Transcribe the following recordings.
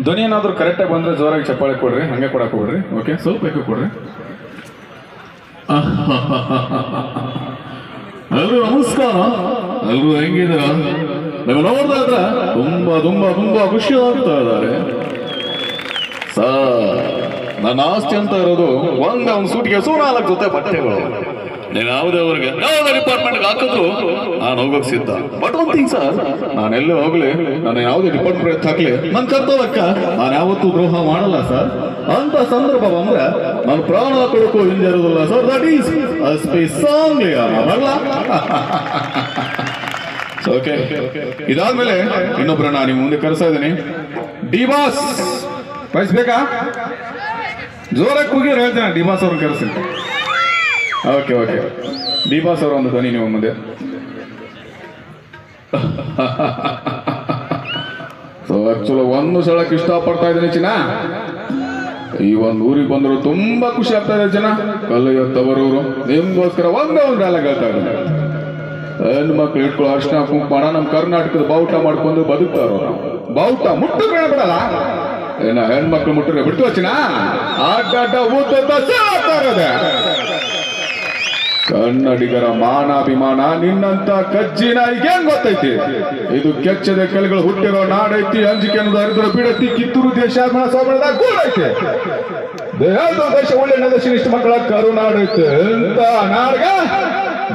ಧ್ವನಿ ಏನಾದರೂ ಕರೆಕ್ಟಾಗಿ ಬಂದರೆ ಜೋರಾಗಿ ಚಪ್ಪಾಳೆ ಕೊಡ್ರಿ, ಹಂಗೆ ಕೊಡಕ್ಕೆ ಹೋಗ್ರಿ ಓಕೆ ಸ್ವಲ್ಪ ಬೇಕು ಕೊಡ್ರಿ. ಎಲ್ರು ನಮಸ್ಕಾರ. ಎಲ್ರು ಹೆಂಗಿದ್ದೀರಾ? ನೀವು ನೋಡ್ತಾ ಇದ್ರ ತುಂಬಾ ತುಂಬಾ ತುಂಬಾ ಖುಷಿ ಆಗ್ತಾ ಇದ್ದಾರೆ. ಸಾ ನನ್ನ ಆಸ್ತಿ ಅಂತ ಇರೋದು ಒಂದ ಒಂದು ಸೂಟಿಗೆ ಸೂರ ನಾಲ್ಕು ಜೊತೆ ಬಟ್ಟೆಗಳು. ನೀವು ಯಾವುದೇ ಅವ್ರಿಗೆ ಯಾವ್ದೇ ಡಿಪಾರ್ಟ್ಮೆಂಟ್ಗೆ ಹಾಕಿದ್ರು ನಾನು ಹೋಗೋಕೆ ಸಿದ್ಧ. ಬಟ್ ಒನ್ ಥಿಂಗ್ ಸರ್ ನಾನು ಎಲ್ಲೇ ಹೋಗ್ಲಿ, ನಾನು ಯಾವುದೇ ಡಿಪಾರ್ಟ್ಮೆಂಟ್ ಹಾಕ್ಲಿ ನನ್ನ ಕರ್ತವ್ಯಕ್ಕ ನಾನು ಯಾವತ್ತೂ ದ್ರೋಹ ಮಾಡಲ್ಲ ಸರ್ ಅಂತ ಸಂದರ್ಭ ಬಂದ್ರೆ ನಾನು ಪ್ರಾಣ ಕೊಡಕ್ಕೂ ಹಿಂದಿರೋದಿಲ್ಲ ಸರ್ ದಟ್ ಈಸ್ ಅಸ್ಪಿ ಸಾಂಗ್ ಬರಲ್ಲ ಓಕೆ ಇದಾದ್ಮೇಲೆ ಇನ್ನೊಬ್ಬರನ್ನ ನಿಮ್ಮ ಮುಂದೆ ಕರೆಸ್ತಾ ಇದ್ದೀನಿ. ಡಿವಾಸ್ ಕಳಿಸ್ಬೇಕಾ ಜೋರಾಗಿ ಕೂಗಿ ಹೇಳ್ತೇನೆ ಡಿವಾಸ್ ಅವ್ರನ್ನ ಕರೆಸಿ ಓಕೆ ಓಕೆ ದೀಪಾ ಸರ್ ಒಂದು ಧ್ವನಿ ನೀವು ಮುಂದೆ. ಸೊ ಆಕ್ಚುಲಿ ಒಂದು ಸಲಕ್ಕೆ ಇಷ್ಟಪಡ್ತಾ ಇದ್ದೀನಿ ಚಿನ್ನ. ಈ ಒಂದು ಊರಿಗೆ ಬಂದರು ತುಂಬಾ ಖುಷಿ ಆಗ್ತಾ ಇದೆ ಜನ ಕಲ್ಲು ನಿಮ್ಗೋಸ್ಕರ ಒಂದೇ ಒಂದು ಡೈಲಾಗ್ ಹೇಳ್ತಾ ಇದ್ದಾರೆ ಹೆಣ್ಣು ಮಕ್ಳು ಇಟ್ಕೊಳ್ಳೋ ಅರ್ಶನ ಕುಂಕುಮಾಣ ನಮ್ಮ ಕರ್ನಾಟಕದ ಬಾವುಟ ಮಾಡ್ಕೊಂಡು ಬದುಕ್ತಾರ ಬಾವುಟ ಮುಟ್ಟು ಬಿಡಲ್ಲ. ಏನ ಹೆಣ್ಮಕ್ಳು ಮುಟ್ಟರೆ ಬಿಡ್ತು ಚಿನ್ನ? ಆಟ ಆಟ ಇರೋದೆ ಕನ್ನಡಿಗರ ಮಾನಾಭಿಮಾನ ನಿನ್ನಂತ ಕಜ್ಜಿ ನಾಯಿಗೆ ಹೆಂಗ್ ಗೊತ್ತೈತಿ? ಇದು ಕೆಚ್ಚದ ಕೆಳಗಳು ಹುಟ್ಟಿರೋ ನಾಡೈತಿ, ಅಂಜಿಕೆ ಅನ್ನೋದು ಹರಿದ್ರ ಬಿಡತಿ, ಕಿತ್ತೂರು ದೇಶ ಸೋಮಣದಾಗ ಗೂಡೈತೆ ದೇಹದ ದೇಶ ಒಳ್ಳೆ ದೇಶ ಇಷ್ಟು ಮಕ್ಕಳ ಕರುನಾಡೈತೆ ಎಂತ ನಾಡ್ಗ?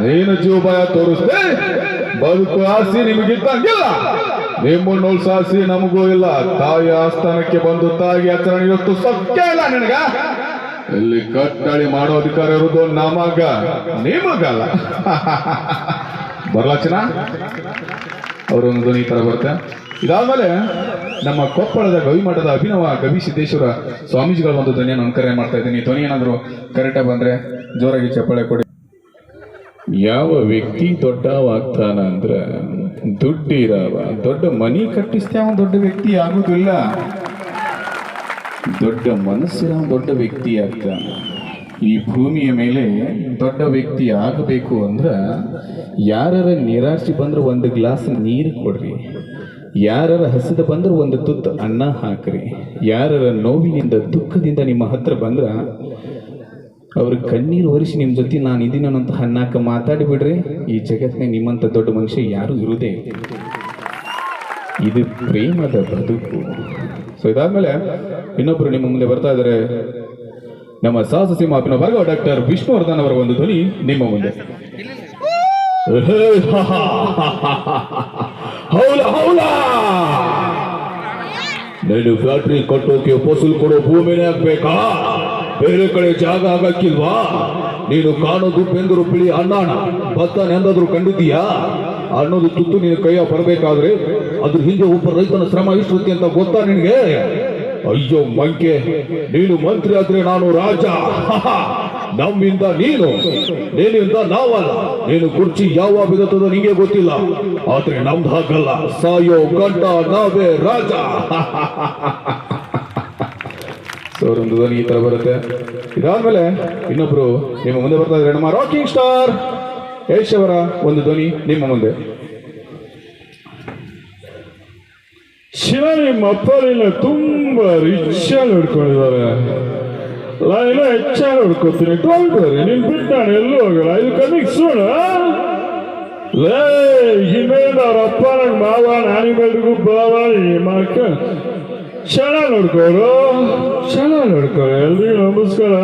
ನೀನು ಜೀವ ಭಯ ತೋರಿಸ್ದೆ. ಬದುಕು ಆಸಿ ನಿಮಗಿದ್ದಂಗಿಲ್ಲ. ನಿಮ್ಮನ್ನು ಸಾಸಿ ನಮಗೂ ಇಲ್ಲ. ತಾಯಿ ಆಸ್ಥಾನಕ್ಕೆ ಬಂದು ತಾಯಿ ಆಚರಣೆ ಇವತ್ತು ಸತ್ಯ ಇಲ್ಲ ನಿನಗ? ಇಲ್ಲಿ ಕಟ್ಟಳಿ ಮಾಡೋ ಅಧಿಕಾರ ಇರೋದು ನಮಗ, ನಿಮಗಲ್ಲ. ಬರ್ಲಾಚನ ಅವರೊಂದು ಧ್ವನಿ ತರ ಬರುತ್ತೆ. ಇದಾದ್ಮೇಲೆ ನಮ್ಮ ಕೊಪ್ಪಳದ ಗವಿಮಠದ ಅಭಿನವ ಗವಿ ಸಿದ್ದೇಶ್ವರ ಸ್ವಾಮೀಜಿಗಳ ಒಂದು ಧ್ವನಿಯನ್ನು ಅನುಕರಣೆ ಮಾಡ್ತಾ ಇದ್ದೀನಿ. ಧ್ವನಿ ಏನಾದರೂ ಕರೆಕ್ಟಾಗಿ ಬಂದ್ರೆ ಜೋರಾಗಿ ಚಪ್ಪಾಳೆ ಕೊಡಿ. ಯಾವ ವ್ಯಕ್ತಿ ದೊಡ್ಡವಾಗ್ತಾನ ಅಂದ್ರೆ ದುಡ್ಡಿರವ, ದೊಡ್ಡ ಮನಿ ಕಟ್ಟಿಸ್ತೇವ ದೊಡ್ಡ ವ್ಯಕ್ತಿ? ಆಗುದಿಲ್ಲ. ದೊಡ್ಡ ಮನಸ್ಸಿನ ದೊಡ್ಡ ವ್ಯಕ್ತಿ ಆಗ್ತಾನೆ. ಈ ಭೂಮಿಯ ಮೇಲೆ ದೊಡ್ಡ ವ್ಯಕ್ತಿ ಆಗಬೇಕು ಅಂದ್ರ ಯಾರರ ನಿರಾಶೆ ಬಂದ್ರೆ ಒಂದು ಗ್ಲಾಸ್ ನೀರು ಕೊಡ್ರಿ. ಯಾರರ ಹಸಿದ ಬಂದ್ರೆ ಒಂದು ತುತ್ತು ಅನ್ನ ಹಾಕ್ರಿ. ಯಾರರ ನೋವಿನಿಂದ, ದುಃಖದಿಂದ ನಿಮ್ಮ ಹತ್ರ ಬಂದ್ರ ಅವ್ರ ಕಣ್ಣೀರು ಒರೆಸಿ ನಿಮ್ಮ ಜೊತೆ ನಾನು ಇದೀನಂತ ಅನ್ನೋಂಥ ಹನ್ನಾಕ ಮಾತಾಡಿ ಬಿಡ್ರಿ. ಈ ಜಗತ್ತಿನ ನಿಮ್ಮಂಥ ದೊಡ್ಡ ಮನುಷ್ಯ ಯಾರು ಇರುವುದೇ. ಇದು ಪ್ರೇಮದ ಬದುಕು. ಸೊ ಇದಾದ್ಮೇಲೆ ಇನ್ನೊಬ್ರು ನಿಮ್ಮ ಮುಂದೆ ಬರ್ತಾ ಇದ್ದಾರೆ. ನಮ್ಮ ಸಾಹಸ ಸಿಂಹ ಭಾಗವ ಡಾಕ್ಟರ್ ವಿಷ್ಣುವರ್ಧನ್ ಅವರ ಒಂದು ಧ್ವನಿ ನಿಮ್ಮ ಮುಂದೆ. ನೀನು ಫ್ಯಾಕ್ಟ್ರಿ ಕಟ್ಟೋಕೆ ಫಸಲು ಕೊಡೋ ಭೂಮಿನೇ ಆಗ್ಬೇಕಾ? ಬೇರೆ ಕಡೆ ಜಾಗ ಆಗಕ್ಕಿಲ್ವಾ ನೀನು ಕಾಣೋದು ಬೆಂದರು ಬಿಳಿ ಅಣ್ಣಾಣ. ಭತ್ತ ನೆಂದಾದ್ರೂ ಕಂಡಿದ್ದೀಯಾ? ಅನ್ನೋದು ತುತ್ತು ನೀನು ಕೈಯ ಬರಬೇಕಾದ್ರೆ ಅದ್ರ ಹಿಂದೆ ಒಬ್ಬ ರೈತನ ಶ್ರಮ ಇಷ್ಟುತ್ತೆ ಅಂತ ಗೊತ್ತಾ ನಿನಗೆ? ಅಯ್ಯೋ ಮಂಕೆ, ನೀನು ಮಂತ್ರಿ ಆದ್ರೆ ನಾನು ರಾಜ. ನಮ್ಮಿಂದ ನೀನು ನೀನಿಂದ ನಾವಲ್ಲ. ನೀನು ಕುರ್ಚಿ ಯಾವ ಬಿಡುತ್ತದೋ ನಿಂಗೆ ಗೊತ್ತಿಲ್ಲ. ಆದ್ರೆ ನಮ್ದು ಹಾಗಲ್ಲ. ಸಾಯೋ ಗಂಟ ನಾವೇ ರಾಜ. ಒಂದು ಧ್ವನಿ ಈ ತರ ಬರುತ್ತೆ. ಇದಾದ್ಮೇಲೆ ಇನ್ನೊಬ್ರು ನಿಮ್ಮ ಮುಂದೆ ಬರ್ತಾ ಇದ್ದಾರೆ. ನಮ್ಮ ರಾಕಿಂಗ್ ಸ್ಟಾರ್ ಯಶ್ ಅವರ ಒಂದು ಧ್ವನಿ ನಿಮ್ಮ ಮುಂದೆ. ಶಿವ ನಿಮ್ಮ ಅಪ್ಪ ನಿನ್ನ ತುಂಬಾ ರಿಚಾಗಿ ಹೊಡ್ಕೊಂಡಿದ್ದಾರೆ ನಾನೆಲ್ಲ ಹೆಚ್ಚಾಗಿ ನೋಡ್ಕೊತೀನಿ. ಡೋಂಟ್ ನಿಮ್ ಬಿಟ್ಟಾಣ ಎಲ್ಲೂ ಹೋಗಲ್ಲ. ಇದು ಕಣ್ಣಿಗೆ ಸೋಣ ಲೇ ಇನ್ಮೇಲೆ ಅವ್ರ ಅಪ್ಪ ನಂಗೆ ಮಾವ ನಾನಿಮೆಲ್ರಿಗೂ ಬಾವ, ಈ ಚೆನ್ನಾಗಿ ನೋಡ್ಕೋರು ಚೆನ್ನಾಗಿ ನೋಡ್ಕೋರು ಎಲ್ರಿಗೂ ನಮಸ್ಕಾರ.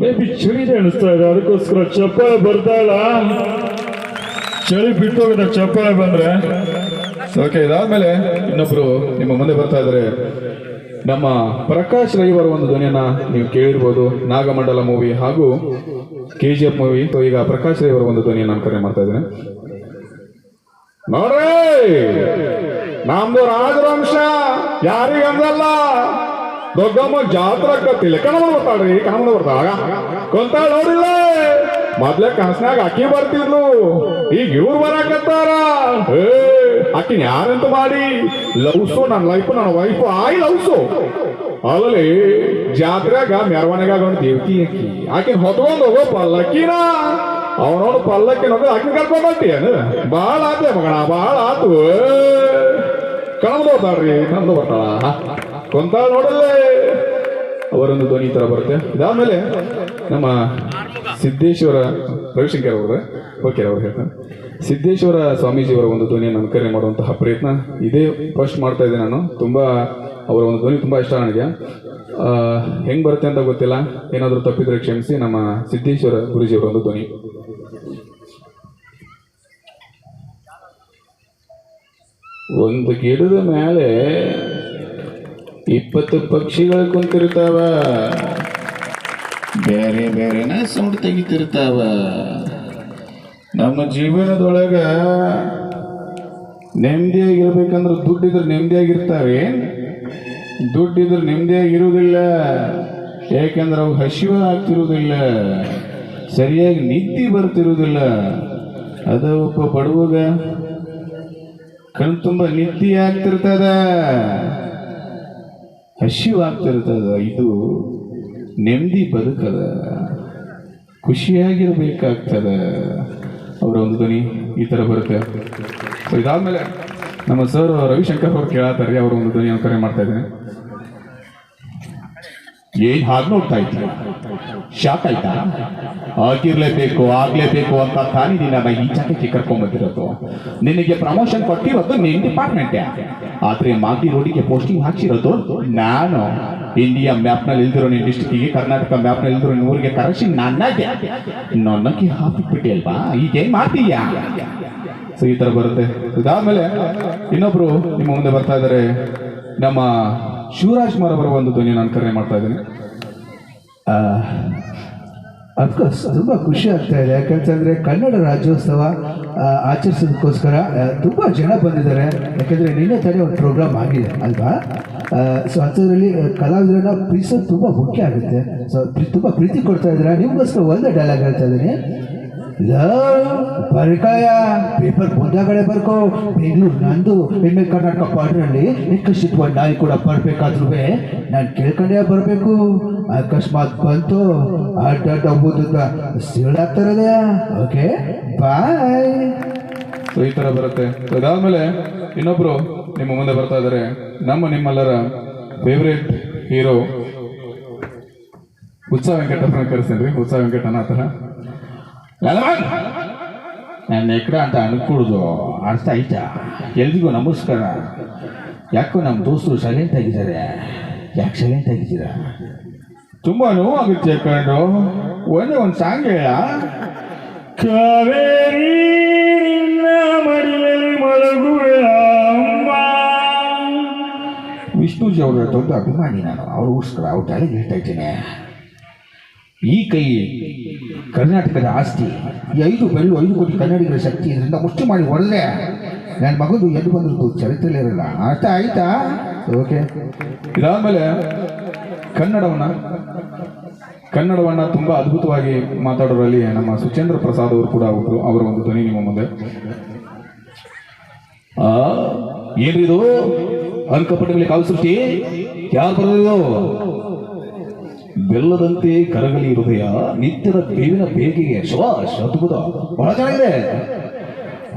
ಮೇ ಬಿ ಚಳಿದೆ ಅನಿಸ್ತಾ ಇದೆ. ಅದಕ್ಕೋಸ್ಕರ ಚಪ್ಪಾಳೆ ಬರ್ತಾ ಇಲ್ಲ. ಚಳಿ ಬಿಟ್ಟು ಹೋಗಿದೆ ಚಪ್ಪಾಳೆ ಬಂದ್ರೆ? ಓಕೆ ಇದಾದ್ಮೇಲೆ ಇನ್ನೊಬ್ರು ನಿಮ್ಮ ಮುಂದೆ ಬರ್ತಾ ಇದ್ದಾರೆ. ನಮ್ಮ ಪ್ರಕಾಶ್ ರೈ ಅವರ ಒಂದು ಧ್ವನಿಯನ್ನ ನೀವು ಕೇಳಿರ್ಬೋದು. ನಾಗಮಂಡಲ ಮೂವಿ ಹಾಗೂ ಕೆ ಜಿ ಎಫ್ ಮೂವಿ. ಈಗ ಪ್ರಕಾಶ್ ರೈ ಅವರ ಒಂದು ಧ್ವನಿಯನ್ನು ನಾನು ಕರೆ ಮಾಡ್ತಾ ಇದ್ದೇನೆ ನೋಡ್ರಿ! ನಮ್ದು ರಾಜವಂಶ ಯಾರಿಗಂದಲ್ಲ ದೊಡ್ಡಮ್ಮ ಕತ್ತಿಲ್ಲ ಕನ್ನಡ ಬರ್ತಾಳ್ರಿ ಕನ್ನಡ ಬರ್ತಾಳ ಕೊಂತಾಳ ನೋಡಿಲ್ಲ? ಮೊದ್ಲೆ ಕನಸ್ನಾಗ ಅಕ್ಕಿ ಬರ್ತಿದ್ಲು. ಈಗ ಇವ್ರು ಬರಾಕತ್ತಾರ? ಏ ಆಕಿನ ಯಾರಂತ ಮಾಡಿ? ಲವ್ಸು ನನ್ನ ಲೈಫ್ ನನ್ನ ವೈಫ್, ಆಯ್ ಲವ್ಸು. ಅಲ್ಲಿ ಜಾತ್ರೆಗ ಮೆರವಣಿಗಾಗ ಒಂದು ದೇವತಿ ಅಕ್ಕಿ. ಆಕಿನ ಹೊತ್ಕೊಂಡು ಹೋಗೋ ಪಲ್ಲಕ್ಕಿನ. ಅವನವನು ಪಲ್ಲಕ್ಕಿನ ಆಕಿನ ಕರ್ಕೊಂಡು ಏನು ಭಾಳ ಆತ ಮಗಣ ಭಾಳ ಆತು. ಕಣದು ನಂದು ಬರ್ತಾಳ ಕೊಂತಾಳ ನೋಡಲ್ಲೇ. ಅವರೊಂದು ಧ್ವನಿ ತರ ಬರುತ್ತೆ. ಇದಾದ್ಮೇಲೆ ನಮ್ಮ ಸಿದ್ದೇಶ್ವರ ರವಿಶಂಕರ್ ಅವರ. ಓಕೆ, ಅವ್ರು ಹೇಳ್ತಾರೆ. ಸಿದ್ದೇಶ್ವರ ಸ್ವಾಮೀಜಿಯವರ ಒಂದು ಧ್ವನಿಯನ್ನು ಅನುಕರಣೆ ಮಾಡುವಂತಹ ಪ್ರಯತ್ನ ಇದೇ ಫಸ್ಟ್ ಮಾಡ್ತಾ ಇದ್ದೆ ನಾನು. ತುಂಬ ಅವರ ಒಂದು ಧ್ವನಿ ತುಂಬ ಇಷ್ಟ ನನಗೆ. ಹೆಂಗ್ ಬರುತ್ತೆ ಅಂತ ಗೊತ್ತಿಲ್ಲ. ಏನಾದರೂ ತಪ್ಪಿದ್ರೆ ಕ್ಷಮಿಸಿ ನಮ್ಮ ಸಿದ್ದೇಶ್ವರ ಗುರುಜಿಯವರ ಒಂದು ಧ್ವನಿ. ಒಂದು ಗಿಡದ ಮೇಲೆ ಇಪ್ಪತ್ತು ಪಕ್ಷಿಗಳು ಕುಂತಿರ್ತಾವ ಬೇರೆ ಬೇರೆನ ಸೌಂಡ್ ತೆಗಿತಿರ್ತಾವ ನಮ್ಮ ಜೀವನದೊಳಗ ನೆಮ್ಮದಿಯಾಗಿರ್ಬೇಕಂದ್ರೆ ದುಡ್ಡಿದ್ರೆ ನೆಮ್ಮದಿಯಾಗಿರ್ತಾವೆ. ದುಡ್ಡಿದ್ರೆ ನೆಮ್ಮದಿಯಾಗಿರುವುದಿಲ್ಲ. ಯಾಕೆಂದ್ರೆ ಅವು ಹಸಿವ ಆಗ್ತಿರುವುದಿಲ್ಲ. ಸರಿಯಾಗಿ ನಿದ್ದೆ ಬರ್ತಿರುವುದಿಲ್ಲ. ಅದ ಒಬ್ಬ ಬಡವಗ ಕಣ್ ತುಂಬ ನಿದ್ದೆ ಆಗ್ತಿರ್ತದ. ಹಸಿವಾಗ್ತಿರ್ತದ ಇದು ನೆಮ್ಮದಿ ಬದುಕದ. ಖುಷಿಯಾಗಿರ್ಬೇಕಾಗ್ತದ. ಅವರ ಒಂದು ಧ್ವನಿ ಈ ಥರ ಬರುತ್ತೆ. ಇದಾದ್ಮೇಲೆ ನಮ್ಮ ಸರ್ ರವಿಶಂಕರ್ ಅವ್ರು ಕೇಳತ್ತಾರೆ ಅವರ ಒಂದು ಧ್ವನಿ ಕರೆ ಮಾಡ್ತಾ ಇದ್ದೇನೆ. ಏನ್ ಹಾಗೆ ನೋಡ್ತಾ ಇದ್ದ ಶಾಕ್ ಆಯ್ತಾ? ಆಗಿರ್ಲೇಬೇಕು ಆಗ್ಲೇಬೇಕು ಅಂತ ತಾನೇ ನಿನ್ನ ಈ ಜಾಗಕ್ಕೆ ಕರ್ಕೊಂಡ್ಬಂದಿರೋದು ನಿನಗೆ ಪ್ರಮೋಷನ್ ಕೊಟ್ಟಿರೋದು ನಿನ್ ಡಿಪಾರ್ಟ್ಮೆಂಟ್ ಆದ್ರೆ ಮಾಗಿ ರೋಡಿಗೆ ಪೋಸ್ಟಿಂಗ್ ಹಾಕ್ಸಿರೋದು ನಾನು. ಇಂಡಿಯಾ ಮ್ಯಾಪ್ನಲ್ಲಿ ಇಲ್ದಿರೋ ನಿನ್ನ ಡಿಸ್ಟ್ರಿಕ್ಟಿಗೆ ಕರ್ನಾಟಕ ಮ್ಯಾಪ್ನಲ್ಲಿ ಇಲ್ದಿರೋ ನಿನ್ನ ಊರಿಗೆ ಕರೆಸಿ ನನ್ನದೇ. ನನ್ನಕ್ಕೆ ಹಾಕಿಬಿಟ್ಟಿ ಅಲ್ವಾ? ಈಗ ಏನ್ ಮಾಡ್ತೀಯಾ? ಸೊ ಈ ತರ ಬರುತ್ತೆ. ಇದಾದ್ಮೇಲೆ ಇನ್ನೊಬ್ರು ನಿಮ್ಮ ಮುಂದೆ ಬರ್ತಾ ಇದಾರೆ. ನಮ್ಮ ಶಿವರಾಜ್ ಕುಮಾರ್ ಒಂದು ಧ್ವನಿ ನಾನು ಕರೆ ಮಾಡ್ತಾ ಇದ್ದೀನಿ. ಅಫ್ಕೋರ್ಸ್ ತುಂಬ ಖುಷಿ ಆಗ್ತಾ ಇದೆ. ಯಾಕಂತಂದರೆ ಕನ್ನಡ ರಾಜ್ಯೋತ್ಸವ ಆಚರಿಸೋದಕ್ಕೋಸ್ಕರ ತುಂಬ ಜನ ಬಂದಿದ್ದಾರೆ. ಯಾಕಂದರೆ ನಿನ್ನೆ ತಾನೇ ಒಂದು ಪ್ರೋಗ್ರಾಮ್ ಆಗಿದೆ, ಅಲ್ವಾ? ಸೊ ಅಂಥದ್ರಲ್ಲಿ ಕಲಾವಿದರನ್ನ ಪ್ರೀತಿಸೋದು ತುಂಬ ಮುಖ್ಯ ಆಗುತ್ತೆ. ಸೊ ತುಂಬ ಪ್ರೀತಿ ಕೊಡ್ತಾ ಇದ್ದಾರೆ. ನಿಮಗೋಸ್ಕರ ಒಂದೇ ಡೈಲಾಗ್ ಹೇಳ್ತಾ ಇದ್ದೀನಿ. ಬರ್ಕಾಯ ಪೇಪರ್ ಮುಂದಾಗಡೆ ಬರ್ಕೋ. ಬೆಂಗಳೂರು ನಂದು ಎಮ್ಮೆ ಕರ್ನಾಟಕ ಪಾಡ್ರಲ್ಲಿ ಒಂದು ನಾಯಿ ಕೂಡ ಬರ್ಬೇಕಾದ್ರೂ ನಾನು ಕೇಳ್ಕೊಂಡೇ ಬರಬೇಕು. ಅಕಸ್ಮಾತ್ ಬಂತು. ಅಡ್ಡ ಅಡ್ಡ ಓದುತ್ತ ಓಕೆ, ಬಾಯ್. ಈ ಥರ ಬರುತ್ತೆ. ಸೊ ಇದಾದ್ಮೇಲೆ ಇನ್ನೊಬ್ರು ನಿಮ್ಮ ಮುಂದೆ ಬರ್ತಾ ಇದ್ದಾರೆ ನಮ್ಮ ನಿಮ್ಮೆಲ್ಲರ ಫೇವ್ರೇಟ್ ಹೀರೋ ಉತ್ಸವ ವೆಂಕಟಪ್ಪನ ಕರೆಸ್ತೇನೆ ಉತ್ಸವ ವೆಂಕಟನ ಥರ ನನ್ನ ಎಕಡ ಅಂತ ಅನ್ಕೊಳ್ಳೋದು ಅರ್ಥ ಆಯ್ತಾ? ಎಲ್ರಿಗೂ ನಮಸ್ಕಾರ. ಯಾಕೋ ನಮ್ಮ ದೋಸ್ತರು ಸೈಲೆಂಟ್ ಆಗಿದ್ದಾರೆ? ಯಾಕೆ ಸೈಲೆಂಟ್ ಆಗಿದ್ದೀರಾ? ತುಂಬ ನೋವಾಗುತ್ತೆ ಕಂಡು ಒಂದೇ ಒಂದು ಸಾಂಗ್ ಹೇಳ. ಕಾವೇರಿ ಮಲಗುವೆ ವಿಷ್ಣುಜಿ ಅವರ ದೊಡ್ಡ ಅಭಿಮಾನಿ ನಾನು. ಅವ್ರಿಗೋಸ್ಕರ ಅವ್ರ ತಲೆಗೆ ಹೇಳ್ತಾ ಇದ್ದೇನೆ. ಈ ಕೈ ಕರ್ನಾಟಕದ ಆಸ್ತಿ. ಈ ಐದು ಬೆಳ್ಳು, ಐದು ಕೋಟಿ ಕನ್ನಡಿಗರ ಶಕ್ತಿ ಇದರಿಂದ ಮುಷ್ಟಿ ಮಾಡಿ ಒಳ್ಳೆ ನನ್ನ ಮಗದು ಎಲ್ಲಿ ಬಂದದ್ದು ಚರಿತ್ರೆಯಲ್ಲಿ ಇರಲ್ಲ. ಅರ್ಥ ಆಯ್ತಾ? ಓಕೆ ಇದಾದ್ಮೇಲೆ ಕನ್ನಡವನ್ನ ಕನ್ನಡವನ್ನ ತುಂಬಾ ಅದ್ಭುತವಾಗಿ ಮಾತಾಡೋರಲ್ಲಿ ನಮ್ಮ ಸುಚೇಂದ್ರ ಪ್ರಸಾದ್ ಅವರು ಕೂಡ ಒಬ್ರು ಅವರ ಒಂದು ಧ್ವನಿ ನಿಮ್ಮ ಮುಂದೆ. ಆ ಏನ್ರಿದು ಅಂಕಪಟ್ಟಿಗಳಿಗೆ ಕಾಲು ಸೃಷ್ಟಿ? ಯಾರು ಬರೆದಿದ್ದು ಬೆಲ್ಲದಂತೆ ಕರಗಲಿ ಹೃದಯ ನಿತ್ಯದ ಬೇವಿನ ಬೇಗೆಗೆ ಶವಾಶ್ ಅದ್ಭುತ ಬಹಳ ಚೆನ್ನಾಗಿದೆ.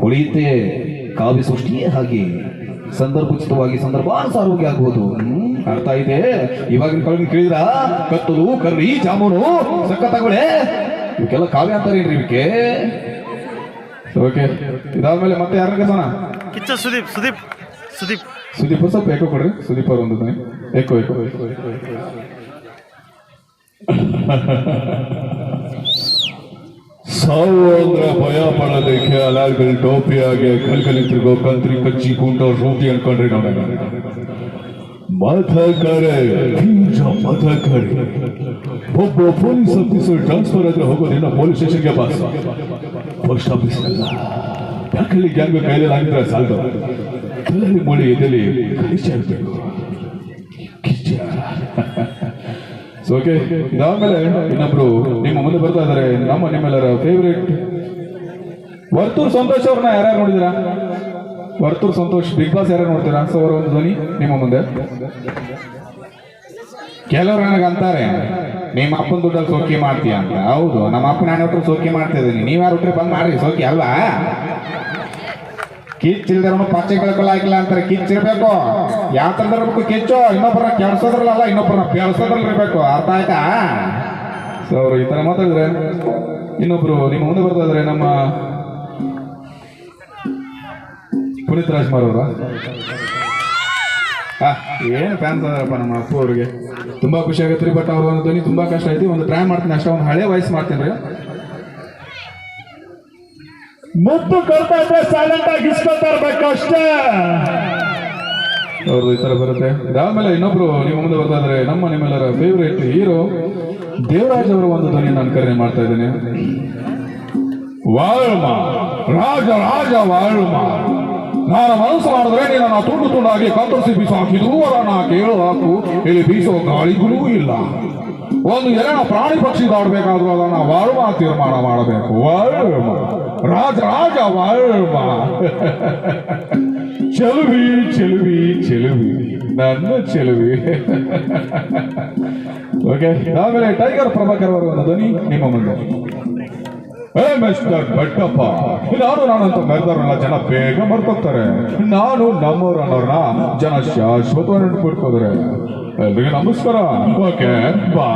ಉಳಿಯುತ್ತೆ ಕಾವ್ಯ ಸೃಷ್ಟಿಯೇ ಹಾಗೆ. ಸಂದರ್ಭೋಚಿತವಾಗಿ ಸಂದರ್ಭಾನುಸಾರವಾಗಿ ಆಗ್ಬೋದು. ಅರ್ಥ ಇದೆ ಇವಾಗಿನ ಕಳೆದ ಕೇಳಿದ್ರ? ಕತ್ತಲು ಕರ್ರಿ ಜಾಮೂನು ಸಕ್ಕತ್ತಾಗಳೆ ಇವಕ್ಕೆಲ್ಲ ಕಾವ್ಯ ಅಂತಾರೇನ್ರಿ ಇವಕ್ಕೆ? ಓಕೆ ಇದಾದ್ಮೇಲೆ ಮತ್ತೆ ಯಾರ ಕಸನ ಕಿಚ್ಚ ಸುದೀಪ್ ಸುದೀಪ್ ಸುದೀಪ್. ಸುದೀಪ್ ಸ್ವಲ್ಪ ಏಕೋ ಕೊಡ್ರಿ. ಸುದೀಪ್ ಅವ್ರ ಒಂದು ಧ್ವನಿ. ಏಕೋ ಏಕೋ. ಸಾವು ಅಂದ್ರೆ ಭಯ ಪಡೋದಕ್ಕೆ ಅಲಾರ್ಗಳು ಟೋಪಿಯಾಗಿ ಕಲ್ಕಲಿ ತಿರ್ಗೋ ಕಂತ್ರಿ ಕಚ್ಚಿ ಕುಂಟ ರೂಟಿ ಅನ್ಕೊಂಡ್ರಿ ಮಥಕರೆ ಬೀಜ ಮಥಕರೆ ಒಬ್ಬ ಪೊಲೀಸ್ ಆಫೀಸರ್ ಟ್ರಾನ್ಸ್ಫರ್ ಆದ್ರೆ ಹೋಗೋದಿಲ್ಲ ಪೊಲೀಸ್ ಸ್ಟೇಷನ್ಗೆ ಪಾಸ್. ಪೋಸ್ಟ್ ಆಫೀಸ್ ಅಲ್ಲ. ಯಾಕಲ್ಲಿ ಗ್ಯಾಂಗ್ ಕೈಯಲ್ಲಿ ಆಗಿದ್ರೆ ಸಾಲದು. ತಲೆಯಲ್ಲಿ ಮೊಳಿ ಎದೆಲಿ ಕಲಿಸ ಇರಬೇಕು ಸೊ ಓಕೆ ಇದಾದ್ಮೇಲೆ ಇನ್ನೊಬ್ರು ನಿಮ್ಮ ಮುಂದೆ ಬರ್ತಾ ಇದ್ದಾರೆ. ನಮ್ಮ ನಿಮ್ಮೆಲ್ಲರ ಫೇವ್ರೇಟ್ ವರ್ತೂರ್ ಸಂತೋಷ್ ಅವ್ರನ್ನ ಯಾರ್ಯಾರು ನೋಡಿದಿರಾ ವರ್ತೂರ್ ಸಂತೋಷ್ ಬಿಗ್ ಬಾಸ್ ಯಾರು ನೋಡ್ತೀರಾ? ಸೊ ಅವರ ಒಂದು ಧ್ವನಿ ನಿಮ್ಮ ಮುಂದೆ. ಕೆಲವರು ನನಗೆ ಅಂತಾರೆ, ನಿಮ್ಮ ಅಪ್ಪನ ದುಡ್ಡಲ್ಲಿ ಸೋಕಿ ಮಾಡ್ತೀಯ ಅಂತ. ಹೌದು, ನಮ್ಮ ಅಪ್ಪ ನಾನು ಒಟ್ಟರು ಸೋಕಿ ಮಾಡ್ತಾ ಇದ್ದೀನಿ. ನೀವು ಯಾರು ಒಟ್ಟರೆ ಬಂದ್ ಮಾಡ್ರಿ ಸೋಕಿ ಅಲ್ವಾ? ಕಿಚ್ಚಿಲ್ದಿರೋನು ಪಚ್ಚೆ ಕಳ್ಕೊಳಾಗಿಲ್ಲ ಅಂತಾರೆ. ಕಿಚ್ಚಿರ್ಬೇಕು ಯಾವ ಇರ್ಬೇಕು ಕಿಚ್ಚು. ಇನ್ನೊಬ್ಬರ ಕೆಡ್ಸೋದ್ರಲ್ಲ ಇನ್ನೊಬ್ಬರನ್ನ ಬೆಳ್ಸೋದ್ರಲ್ಲಿ ಇರ್ಬೇಕು. ಅರ್ಥ ಆಯ್ತಾ? ಸೊ ಅವರು ಈ ತರ ಮಾತಾಡಿದ್ರೆ ಇನ್ನೊಬ್ರು ನಿಮ್ಮ ಮುಂದೆ ಬರ್ತಾ ಇದ್ರೆ ನಮ್ಮ ಪುನೀತ್ ರಾಜ್ಕುಮಾರ್ ಅವರ. ಏನು ಫ್ಯಾನ್ಸ್ ಅದಾರಪ್ಪ ನಮ್ಮ ಅಪ್ಪು ಅವ್ರಿಗೆ. ತುಂಬಾ ಖುಷಿ ಆಗತ್ತೆ ರೀ ಬಟ್ ಅವ್ರ ಒಂದು ಧ್ವನಿ ತುಂಬಾ ಕಷ್ಟ ಐತಿ. ಒಂದು ಟ್ರೈ ಮಾಡ್ತೀನಿ, ಅಷ್ಟೇ ಒಂದು ಹಳೆ ವಾಯ್ಸ್ ಮಾಡ್ತೀನಿ ರೀ. ಮುದ್ದು ಕೊಡ್ತಾ ಇದ್ರೆ ಸೈಲೆಂಟ್ ಆಗಿ ಇಸ್ಕೊತಾ ಅವ್ರದ್ದು ಈ ತರ ಬರುತ್ತೆ. ಆಮೇಲೆ ಇನ್ನೊಬ್ರು ನಿಮ್ಮ ಮುಂದೆ ಬರ್ತಾ ಇದ್ರೆ ನಮ್ಮ ನಿಮ್ಮೆಲ್ಲರ ಫೇವ್ರೇಟ್ ಹೀರೋ ದೇವರಾಜ್ ಅವರ ಒಂದು ಧ್ವನಿ ನಾನು ಕರೆ ಮಾಡ್ತಾ ಇದ್ದೀನಿ. ವಾಳುಮ ರಾಜ ರಾಜ ವಾಳುಮ ನಾನು ಮನಸ್ಸು ಮಾಡಿದ್ರೆ ನೀನನ್ನು ತುಂಡು ತುಂಡಾಗಿ ಕತ್ತರಿಸಿ ಬಿಸಾಕಿದ್ರು ಅದನ್ನ ಕೇಳು ಹಾಕು. ಇಲ್ಲಿ ಬೀಸೋ ಗಾಳಿಗಳೂ ಇಲ್ಲ. ಒಂದು ಎರಡು ಪ್ರಾಣಿ ಪಕ್ಷಿ ದಾಡಬೇಕಾದ್ರೂ ಅದನ್ನ ವಾಳುಮ ತೀರ್ಮಾನ ಮಾಡಬೇಕು. ವಾಳ್ಮ ರಾಜ ರಾಜ ವಾಳ್ಮ ಚೆಲುವಿ ಚೆಲುವಿ ಚೆಲುವಿ. ನನ್ನ ಚೆಲುವಿ. ಓಕೆ, ಆಮೇಲೆ ಟೈಗರ್ ಪ್ರಭಾಕರ್ ಅವರ ಧ್ವನಿ, ನಿಮ್ಮ ಮುಂದೆ. ಮಿಸ್ಟರ್ ಭಟ್ಟಪ್ಪ ನಾನು ನಾನಂತ ಮೆರೆದವ್ರನ್ನ ಜನ ಬೇಗ ಮರ್ತೋಗ್ತಾರೆ. ನಾನು ನಮ್ಮವ್ರು ಅನ್ನೋರ್ನ ಜನ ಶಾಶ್ವತವಾಗಿ ನೆನ್ಪಿಟ್ಕೋದ್ರೆ ಎಲ್ರಿಗೂ ನಮಸ್ಕಾರ. ಓಕೆ ಬಾ